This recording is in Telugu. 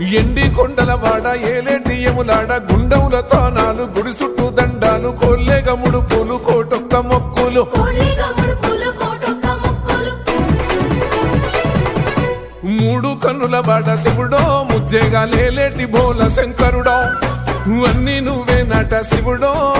ఎండి కొండల వాడ ఏలేటి ఎములాడ గుండముల తానాలు గుడి చుట్టూ దండాలు కోల్లేగ ముడుపులు కోటొక్క మొక్కులు. కోళ్ళిగా ముడుపులు, కోటొక్క ముక్కులు. మూడు కన్నుల బాట శివుడో ముజ్జేగా లేలేటి బోల శంకరుడో. అన్ని నువ్వే నట శివుడో.